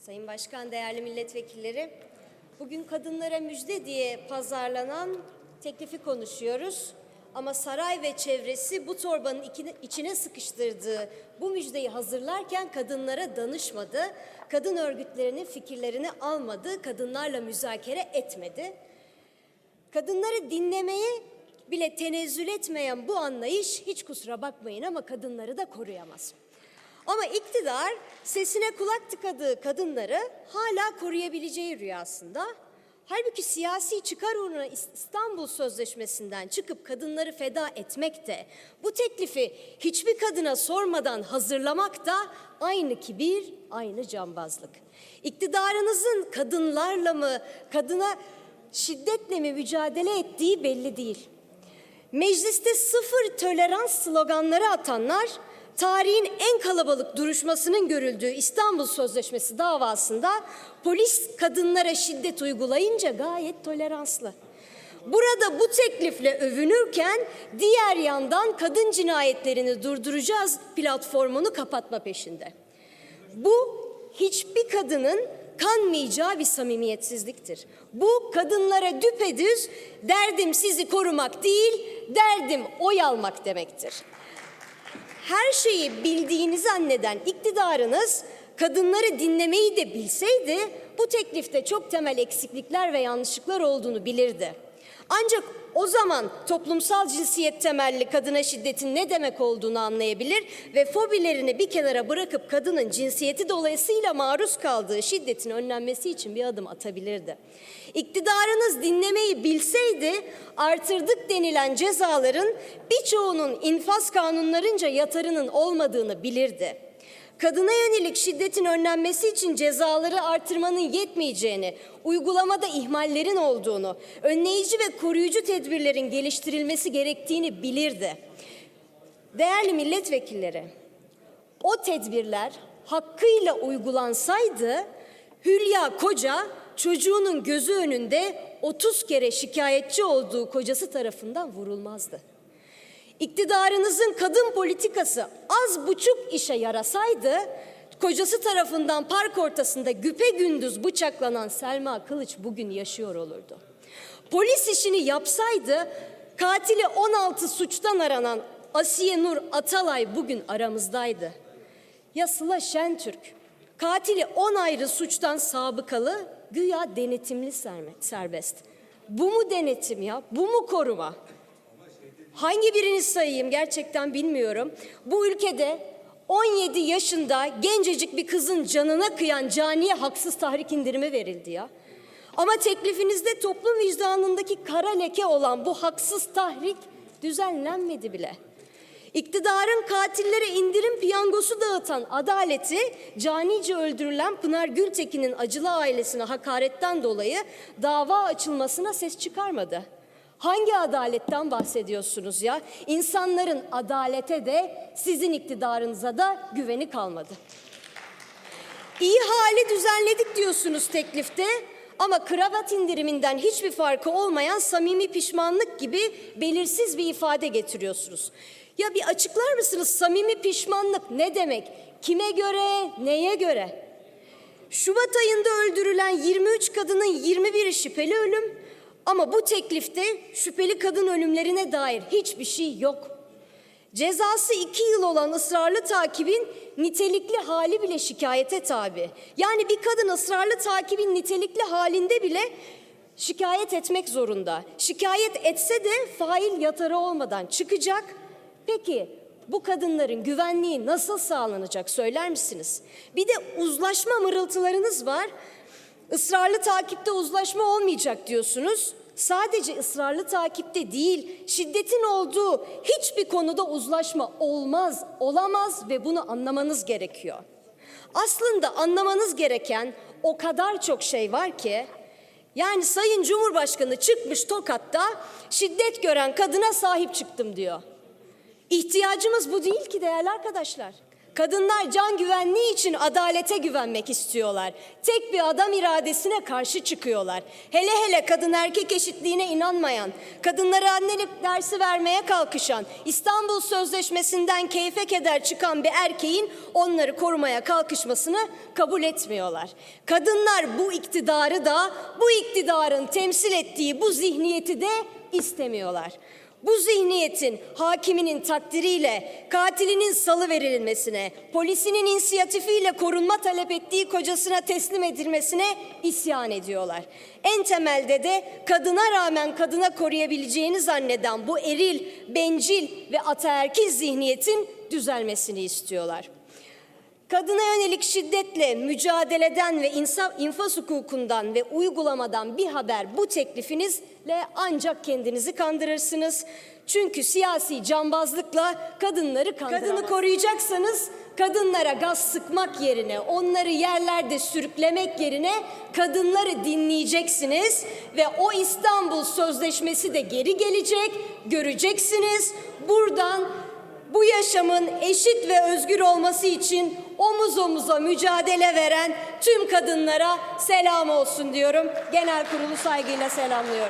Sayın Başkan, değerli milletvekilleri, bugün kadınlara müjde diye pazarlanan teklifi konuşuyoruz. Ama saray ve çevresi bu torbanın içine sıkıştırdığı bu müjdeyi hazırlarken kadınlara danışmadı. Kadın örgütlerinin fikirlerini almadı, kadınlarla müzakere etmedi. Kadınları dinlemeye bile tenezzül etmeyen bu anlayış hiç kusura bakmayın ama kadınları da koruyamaz. Ama iktidar sesine kulak tıkadığı kadınları hala koruyabileceği rüyasında. Halbuki siyasi çıkar uğruna İstanbul Sözleşmesi'nden çıkıp kadınları feda etmek de bu teklifi hiçbir kadına sormadan hazırlamak da aynı kibir, aynı cambazlık. İktidarınızın kadınlarla mı, kadına şiddetle mi mücadele ettiği belli değil. Mecliste sıfır tolerans sloganları atanlar tarihin en kalabalık duruşmasının görüldüğü İstanbul Sözleşmesi davasında polis kadınlara şiddet uygulayınca gayet toleranslı. Burada bu teklifle övünürken diğer yandan kadın cinayetlerini durduracağız platformunu kapatma peşinde. Bu hiçbir kadının kanmayacağı bir samimiyetsizliktir. Bu kadınlara düpedüz derdim sizi korumak değil, derdim oy almak demektir. Her şeyi bildiğini zanneden iktidarınız kadınları dinlemeyi de bilseydi bu teklifte çok temel eksiklikler ve yanlışlıklar olduğunu bilirdi. Ancak o zaman toplumsal cinsiyet temelli kadına şiddetin ne demek olduğunu anlayabilir ve fobilerini bir kenara bırakıp kadının cinsiyeti dolayısıyla maruz kaldığı şiddetin önlenmesi için bir adım atabilirdi. İktidarınız dinlemeyi bilseydi artırdık denilen cezaların birçoğunun infaz kanunlarınca yatarının olmadığını bilirdi kadına yönelik şiddetin önlenmesi için cezaları artırmanın yetmeyeceğini, uygulamada ihmallerin olduğunu, önleyici ve koruyucu tedbirlerin geliştirilmesi gerektiğini bilirdi. Değerli milletvekilleri, o tedbirler hakkıyla uygulansaydı Hülya Koca çocuğunun gözü önünde 30 kere şikayetçi olduğu kocası tarafından vurulmazdı. İktidarınızın kadın politikası az buçuk işe yarasaydı, kocası tarafından park ortasında güpe gündüz bıçaklanan Selma Kılıç bugün yaşıyor olurdu. Polis işini yapsaydı, katili 16 suçtan aranan Asiye Nur Atalay bugün aramızdaydı. Ya Sıla Şentürk, katili 10 ayrı suçtan sabıkalı, güya denetimli serbest. Bu mu denetim ya? Bu mu koruma? Hangi birini sayayım gerçekten bilmiyorum. Bu ülkede 17 yaşında gencecik bir kızın canına kıyan caniye haksız tahrik indirimi verildi ya. Ama teklifinizde toplum vicdanındaki kara leke olan bu haksız tahrik düzenlenmedi bile. İktidarın katillere indirim piyangosu dağıtan adaleti canice öldürülen Pınar Gültekin'in acılı ailesine hakaretten dolayı dava açılmasına ses çıkarmadı. Hangi adaletten bahsediyorsunuz ya? İnsanların adalete de sizin iktidarınıza da güveni kalmadı. İyi hali düzenledik diyorsunuz teklifte ama kravat indiriminden hiçbir farkı olmayan samimi pişmanlık gibi belirsiz bir ifade getiriyorsunuz. Ya bir açıklar mısınız samimi pişmanlık ne demek? Kime göre, neye göre? Şubat ayında öldürülen 23 kadının 21'i şüpheli ölüm, ama bu teklifte şüpheli kadın ölümlerine dair hiçbir şey yok. Cezası iki yıl olan ısrarlı takibin nitelikli hali bile şikayete tabi. Yani bir kadın ısrarlı takibin nitelikli halinde bile şikayet etmek zorunda. Şikayet etse de fail yatarı olmadan çıkacak. Peki bu kadınların güvenliği nasıl sağlanacak söyler misiniz? Bir de uzlaşma mırıltılarınız var. Israrlı takipte uzlaşma olmayacak diyorsunuz. Sadece ısrarlı takipte değil, şiddetin olduğu hiçbir konuda uzlaşma olmaz, olamaz ve bunu anlamanız gerekiyor. Aslında anlamanız gereken o kadar çok şey var ki, yani Sayın Cumhurbaşkanı çıkmış Tokat'ta şiddet gören kadına sahip çıktım diyor. İhtiyacımız bu değil ki değerli arkadaşlar. Kadınlar can güvenliği için adalete güvenmek istiyorlar. Tek bir adam iradesine karşı çıkıyorlar. Hele hele kadın erkek eşitliğine inanmayan, kadınlara annelik dersi vermeye kalkışan, İstanbul Sözleşmesi'nden keyfe keder çıkan bir erkeğin onları korumaya kalkışmasını kabul etmiyorlar. Kadınlar bu iktidarı da, bu iktidarın temsil ettiği bu zihniyeti de istemiyorlar. Bu zihniyetin hakiminin takdiriyle katilinin salı verilmesine, polisinin inisiyatifiyle korunma talep ettiği kocasına teslim edilmesine isyan ediyorlar. En temelde de kadına rağmen kadına koruyabileceğini zanneden bu eril, bencil ve ataerkil zihniyetin düzelmesini istiyorlar. Kadına yönelik şiddetle mücadeleden ve insan, infaz hukukundan ve uygulamadan bir haber bu teklifinizle ancak kendinizi kandırırsınız. Çünkü siyasi cambazlıkla kadınları kandıramazsınız. Kadını koruyacaksanız kadınlara gaz sıkmak yerine, onları yerlerde sürüklemek yerine kadınları dinleyeceksiniz ve o İstanbul Sözleşmesi de geri gelecek, göreceksiniz. Buradan bu yaşamın eşit ve özgür olması için omuz omuza mücadele veren tüm kadınlara selam olsun diyorum. Genel kurulu saygıyla selamlıyorum.